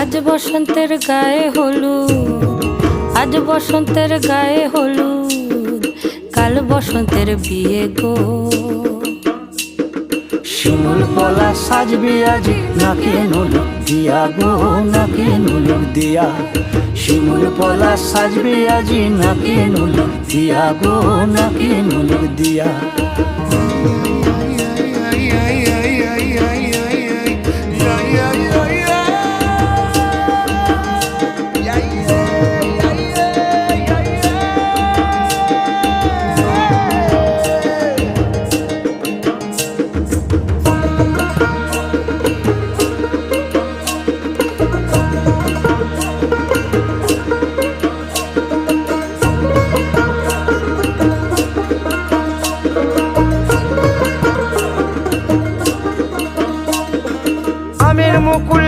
আজ বসন্তের গায়ে হলুদ, আজ বসন্তের গায়ে হলুদ, কাল বসন্তের বিয়ে গো। শিমুল পলা সাজবি আজি, নাকি নুলুক দিয়া গো, নাকি নুলুক দিয়া। শিমুল পলা সাজবি আজি, নাকি নুলুক দিয়া গো, নাকি নুলুক দিয়া। নামের মুকুল